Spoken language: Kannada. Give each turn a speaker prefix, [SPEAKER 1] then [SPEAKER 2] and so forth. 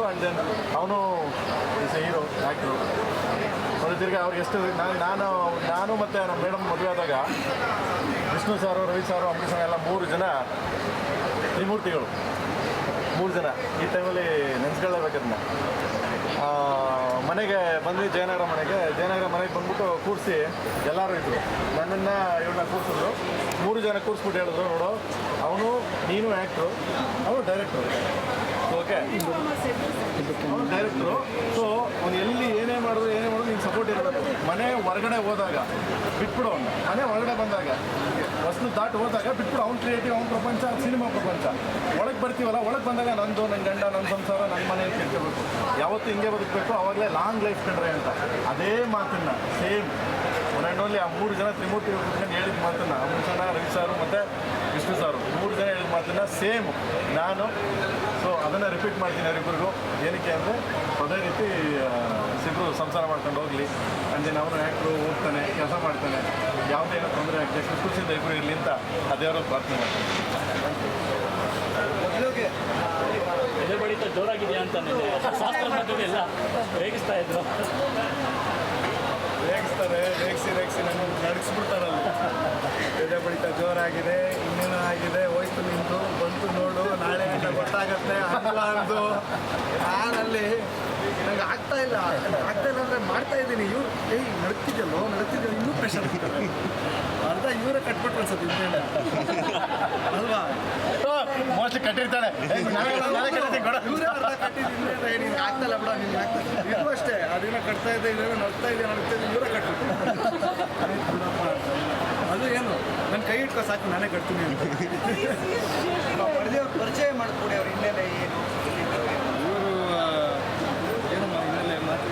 [SPEAKER 1] ಬಂದು ಆ್ಯಂಡ್ ದೆನ್ ಅವನು ಈಸ್ ಹೀರೋ ಆ್ಯಕ್ಟ್ರು ಮತ್ತು ತಿರ್ಗಿ ಅವ್ರಿಗೆ ಎಷ್ಟು ನಾನು ನಾನು ನಾನು ಮತ್ತು ನಮ್ಮ ಮೇಡಮ್ ಮದುವೆ ಆದಾಗ ವಿಷ್ಣು ಸಾರು ರವಿ ಸಾರು ಅಂಬರೀಷ್ ಎಲ್ಲ ಮೂರು ಜನ ತ್ರಿಮೂರ್ತಿಗಳು. ಮೂರು ಜನ ಈ ಟೈಮಲ್ಲಿ ನೆನೆಸ್ಕೊಳ್ಳೇಬೇಕದನ್ನ ಮನೆಗೆ ಬಂದ್ವಿ, ಜಯನಗರ ಮನೆಗೆ. ಜಯನಗರ ಮನೆಗೆ ಬಂದ್ಬಿಟ್ಟು ಕೂರಿಸಿ ಎಲ್ಲರೂ ಇದ್ದರು ನನ್ನನ್ನು ಇವ್ರನ್ನ ಕೂರಿಸಿದ್ರು. ಮೂರು ಜನ ಕೂರಿಸ್ಬಿಟ್ಟು ಹೇಳಿದ್ರು, ನೋಡು, ಅವನು, ನೀನು ಆ್ಯಕ್ಟ್ರು ಅವನು ಡೈರೆಕ್ಟ್ರು ಡೈರೆಕ್ಟ್ರು. ಸೊ ಅವ್ನು ಎಲ್ಲಿ ಏನೇ ಮಾಡಿದ್ರು ಏನೇ ಮಾಡಿದ್ರು ನೀನು ಸಪೋರ್ಟ್ ಇರಬೇಕು ಮನೆ ಹೊರಗಡೆ ಹೋದಾಗ ಬಿಟ್ಬಿಡು ಅವ್ನು. ಮನೆ ಹೊರಗಡೆ ಬಂದಾಗ. ಹೊಸಲು ದಾಟಿ ಹೋದಾಗ ಬಿಟ್ಬಿಡು. ಅವ್ನು ಕ್ರಿಯೇಟಿವ್ ಅವ್ನ ಪ್ರಪಂಚ, ಸಿನಿಮಾ ಪ್ರಪಂಚ. ಒಳಗೆ ಬರ್ತೀವಲ್ಲ, ಒಳಗೆ ಬಂದಾಗ ನಂದು ನನ್ನ ಗಂಡ ನನ್ನ ಸಂಸಾರ ನನ್ನ ಮನೆ ತಿಳ್ಕೋಬೇಕು ಯಾವತ್ತು ಹಿಂಗೆ ಬದುಕಬೇಕು, ಅವಾಗಲೇ ಲಾಂಗ್ ಲೈಫ್ ಕಂಡ್ರೆ ಅಂತ. ಅದೇ ಮಾತನ್ನ ಸೇಮ್ ಒನ್ ಆ್ಯಂಡ್ ಓನ್ಲಿ ಆ ಮೂರು ಜನ ತ್ರಿಮೂರ್ತಿ ಹೇಳಿದ ಮಾತನ್ನ. ಅಂಬರೀಷಣ್ಣ ರವಿ ಸಾರು ಮತ್ತು ವಿಷ್ಣು ಸಾರು. ಮೂರು ಜನ ಹೇಳಿದ ಮಾತನ್ನ ಸೇಮ್ ನಾನು. ಸೊ ಅದನ್ನು ರಿಪೀಟ್ ಮಾಡ್ತೀನಿ ಅವರಿಬ್ಬರಿಗೂ ಏನಕ್ಕೆ ಅಂದರೆ ಅದೇ ರೀತಿ ಸಿಬ್ಬರು ಸಂಸಾರ ಮಾಡ್ಕೊಂಡು ಹೋಗಲಿ. ಅಂದಿನ ಅವನು ಆ್ಯಕ್ಟ್ರು ಹೋಗ್ತಾನೆ ಕೆಲಸ ಮಾಡ್ತಾನೆ. ಯಾವುದೇ ಏನೋ ತೊಂದರೆ ಆಗ್ತದೆ ಖುಷಿ ಖುಷಿಯಿಂದ ಇಬ್ಬರು ಇರಲಿ ಅಂತ ಅದೇ ಪ್ರಾರ್ಥನೆ ಮಾಡ್ತೀನಿ.
[SPEAKER 2] ಎದೆ ಬಡಿತ ಜೋರಾಗಿದೆಯಾ ಅಂತ ಶಾಸ್ತ್ರ ಎಲ್ಲ ರೇಗಿಸ್ತಾ ಇದ್ರು.
[SPEAKER 1] ರೇಗಿಸ್ತಾರೆ ರೇಗಿಸಿ ರೇಗಿಸಿ ನನ್ನ ನಡಗಿಸ್ಬಿಡ್ತಾರಲ್ಲ ಎದೆ ಬಡಿತ ಜೋರಾಗಿದೆ. ಆಗಿದೆ ಹೋಯ್ತು ನಿಂತು ಬಂತು ನೋಡು ನಾಳೆ ಅಂತ ಗೊತ್ತಾಗತ್ತೆ? ಅಲ್ಲ ಅಂದು ನಾನಲ್ಲಿ ನಂಗೆ ಆಗ್ತಾ ಇಲ್ಲ. ಆಗ್ತಾ ಇಲ್ಲ ಅಂದರೆ ಮಾಡ್ತಾ ಇದ್ದೀನಿ. ಇವ್ರು ಏಯ್ ನಡ್ತಿದ್ಯಲ್ಲೋ? ನಡ್ತಿದ್ಯಲ್ಲ? ಇನ್ನೂ ಪ್ರೆಷರ್ ಅರ್ಧ ಇವರೇ ಕಟ್ಬಿಟ್ರು ಸರ್ ಅಲ್ವಾ? ಮೋಸ್ಟ್ಲಿ ಕಟ್ಟಿರ್ತಾಳೆ. ಇವರೇ ಅರ್ಧ ಕಟ್ಟಿದ್ದೀನಿ ಆಗ್ತಾ ಇಲ್ಲ ಬಿಡ ನಿಮ್ಗೆ ಆಗ್ತಾ ಇದು ಅಷ್ಟೇ. ಅದನ್ನ ಕಟ್ತಾ ಇದೆ ಇದೇನೋ ನಡ್ತಾ ಇದೆ ನಡ್ತಾ ಇದೆ ಇವರೇ ಕಟ್ಬಿಟ್ಟು ಅದು ಏನು ನನ್ನ ಕೈ ಇಟ್ಕೋ ಸಾಕು ನಾನೇ ಕಟ್ತೀನಿ ಅಂತ.
[SPEAKER 3] ಪರಿಚಯ ಪರಿಚಯ ಮಾಡಿಕೊಡಿ ಅವ್ರ ಹಿನ್ನೆಲೆ ಏನು
[SPEAKER 1] ಇವರು ಏನಮ್ಮ ಹಿನ್ನೆಲೆ ಮಾತು